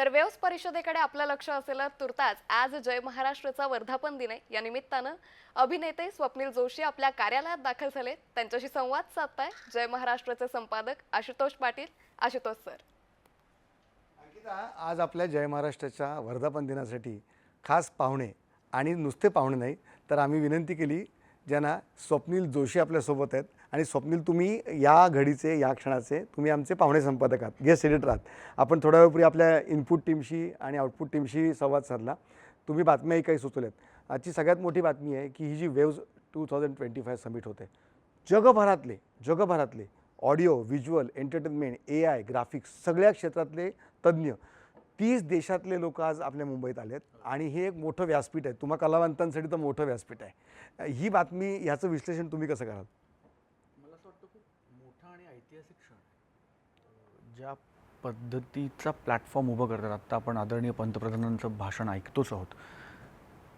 तर वेव्स परिषदेकडे आपलं लक्ष असेल तुर्ताच आज जय महाराष्ट्राचा वर्धापन दिन आहे. या निमित्तानं अभिनेते स्वप्नील जोशी आपल्या कार्यालयात दाखल झाले. त्यांच्याशी संवाद साधताय. जय महाराष्ट्राचे संपादक आशुतोष पाटील. आशुतोष सर. आज आपल्या जय महाराष्ट्राच्या वर्धापन दिनासाठी खास पाहुणे आणि नुसते पाहुणे नाही तर आम्ही विनंती केली ज्यांना स्वप्नील जोशी आपल्यासोबत आहेत. आणि स्वप्नील तुम्ही या घडीचे या क्षणाचे तुम्ही आमचे पाहुणे संपादक आहात. गेस्ट एडिटर आहात. आपण थोड्या वेळपूर्वी आपल्या इनपुट टीमशी आणि आउटपुट टीमशी संवाद साधला. तुम्ही बातम्याही काही सुचवल्यात. आजची सगळ्यात मोठी बातमी आहे की ही जी waves two thousand twenty five summit होते. जगभरातले जगभरातले audio visual entertainment A I graphics सगळ्या क्षेत्रातले तज्ज्ञ तीस देशातले लोक आज आपल्या मुंबईत आलेत आणि हे एक मोठं व्यासपीठ आहे. तुम्हा कलावंतांसाठी तर मोठं व्यासपीठ आहे. ही बातमी ह्याचं विश्लेषण तुम्ही कसं कराल? मला असं वाटतं खूप मोठा आणि ऐतिहासिक क्षण ज्या पद्धतीचा प्लॅटफॉर्म उभं करतात आत्ता आपण आदरणीय पंतप्रधानांचं भाषण ऐकतोच आहोत.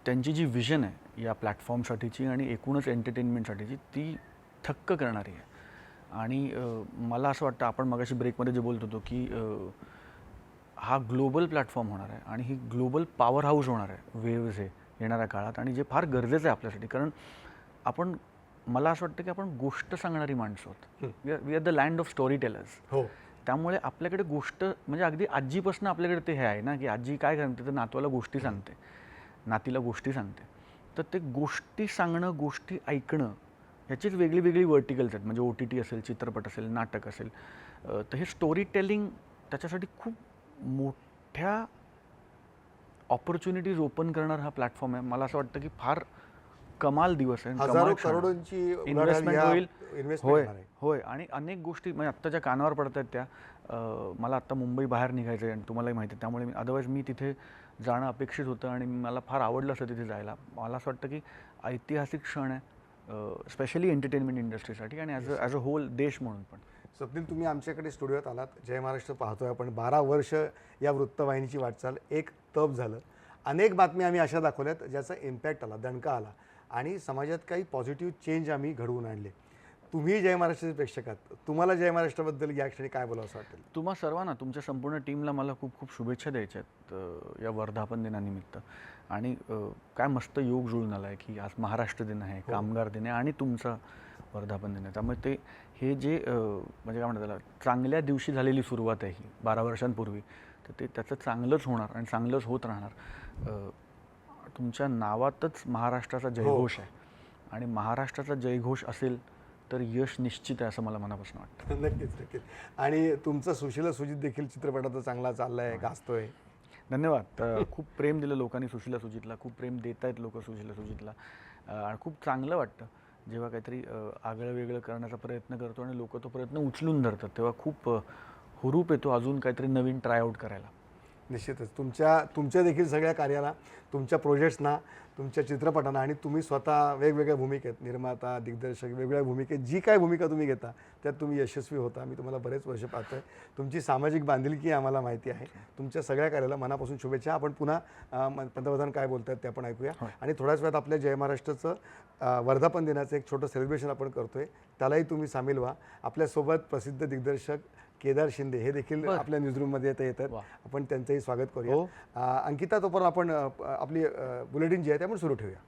त्यांची जी विजन आहे या प्लॅटफॉर्मसाठीची आणि एकूणच एंटरटेनमेंटसाठीची ती थक्क करणारी आहे. आणि मला असं वाटतं आपण मगाशी ब्रेकमध्ये जे बोलत होतो की हा ग्लोबल प्लॅटफॉर्म होणार आहे आणि ही ग्लोबल पॉवर हाऊस होणार आहे वेव्ज हे येणाऱ्या काळात आणि जे फार गरजेचं आहे आपल्यासाठी. कारण आपण मला असं वाटतं की आपण गोष्ट सांगणारी माणसं आहोत. We are the land of storytellers हो. त्यामुळे आपल्याकडे गोष्ट म्हणजे अगदी आजीपासून आपल्याकडे ते हे आहे ना की आजी काय सांगते तर नातवाला गोष्टी सांगते. नातीला गोष्टी सांगते. तर ते गोष्टी सांगणं गोष्टी ऐकणं ह्याचीच वेगळी वेगळी वर्टिकल्स आहेत. म्हणजे ओ टी टी असेल चित्रपट असेल नाटक असेल. तर हे स्टोरी टेलिंग त्याच्यासाठी खूप मोठ्या ऑपॉर्च्युनिटीज ओपन करणारा हा प्लॅटफॉर्म आहे. मला असं वाटतं की फार कमाल दिवस आहे इन्व्हेस्टमेंट होईल. होय. होय. आणि अनेक गोष्टी म्हणजे आत्ता ज्या कानावर पडत आहेत त्या मला आत्ता मुंबई बाहेर निघायचं आहे आणि तुम्हालाही माहिती आहे. त्यामुळे मी अदरवाईज मी तिथे जाणं अपेक्षित होतं आणि मला फार आवडलं असं तिथे जायला. मला असं वाटतं की ऐतिहासिक क्षण आहे स्पेशली एंटरटेनमेंट इंडस्ट्रीसाठी आणि as a as a whole देश म्हणून पण. स्वप्नील तुम्ही आमच्याकडे स्टुडिओत आलात. जय महाराष्ट्र पाहतोय आपण. बारा वर्ष या वृत्तवाहिनीची वाटचाल एक तप झालं. अनेक बातम्या आम्ही अशा दाखवल्यात ज्याचा इम्पॅक्ट आला दणका आला आणि समाजात काही पॉझिटिव्ह चेंज आम्ही घडवून आणले. तुम्ही जय महाराष्ट्राचे प्रेक्षक आहात तुम्हाला जय महाराष्ट्राबद्दल या क्षणी काय बोलावं असं वाटेल? तुम्हा सर्वांना तुमच्या संपूर्ण टीमला मला खूप खूप शुभेच्छा द्यायच्या आहेत या वर्धापन दिनानिमित्त आणि काय मस्त योग जुळून आला आहे की आज महाराष्ट्र दिन आहे कामगार दिन आहे आणि तुमचा वर्धापन दिन आहे. त्यामुळे ते हे जे म्हणजे काय म्हणतात त्याला चांगल्या दिवशी झालेली सुरुवात आहे ही बारा वर्षांपूर्वी तर ते त्याचं चांगलंच होणार आणि चांगलंच होत राहणार. तुमच्या नावातच महाराष्ट्राचा जयघोष आहे. आणि महाराष्ट्राचा जयघोष असेल तर यश निश्चित आहे असं मला मनापासून वाटतं. नक्कीच नक्कीच. आणि तुमचं सुशील सुजित देखील चित्रपटाचा चांगला चाललाय गाजतोय. धन्यवाद. खूप प्रेम दिलं लोकांनी सुशीला सुजितला खूप प्रेम देत आहेत लोक सुशीला सुजितला. खूप चांगलं वाटतं. जेव्हा काहीतरी आगळं वेगळं करण्याचा प्रयत्न करतो आणि लोक तो प्रयत्न उचलून धरतात तेव्हा खूप हुरूप येतो अजून काहीतरी नवीन ट्रायआउट करायला. निश्चितच. तुमच्या तुमच्या देखील सगळ्या कार्याला तुमच्या प्रोजेक्ट्सना तुमच्या चित्रपटांना आणि तुम्ही स्वतः वेगवेगळ्या भूमिकेत निर्माता दिग्दर्शक वेगवेगळ्या भूमिकेत जी काय भूमिका तुम्ही घेता त्यात तुम्ही यशस्वी होता. मी तुम्हाला बरेच वर्ष पाहतोय. तुमची सामाजिक बांधिलकी आम्हाला माहिती आहे. तुमच्या सगळ्या कार्याला मनापासून शुभेच्छा. आपण पुन्हा पंतप्रधान काय बोलतात ते आपण ऐकूया. आणि थोड्याच वेळात आपल्या जय महाराष्ट्राचं वर्धापन दिनाचं एक छोटं सेलिब्रेशन आपण करतोय. त्यालाही तुम्ही सामील व्हा. आपल्यासोबत प्रसिद्ध दिग्दर्शक केदार शिंदे हे देखील आपल्या न्यूजरूममध्ये येत येतात वा. आपण त्यांचंही स्वागत करूया हो. अंकिता तोपर्यंत आपण आपली बुलेटिन जी आहे ते आपण सुरू ठेवूया